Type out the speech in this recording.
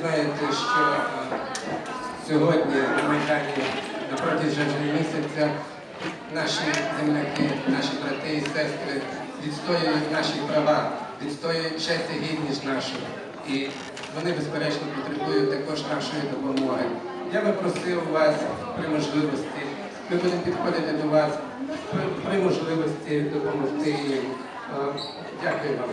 знаєте, що е, сьогодні на Майдані на протяженні місяця наші земляки, наші брати і сестри відстоюють наші права, відстоюють честь і гідність нашу. І вони, безперечно, потребують також нашої допомоги. Я би просив вас при можливості, ми будемо підходити до вас при, можливості допомогти їм. Е, дякую вам.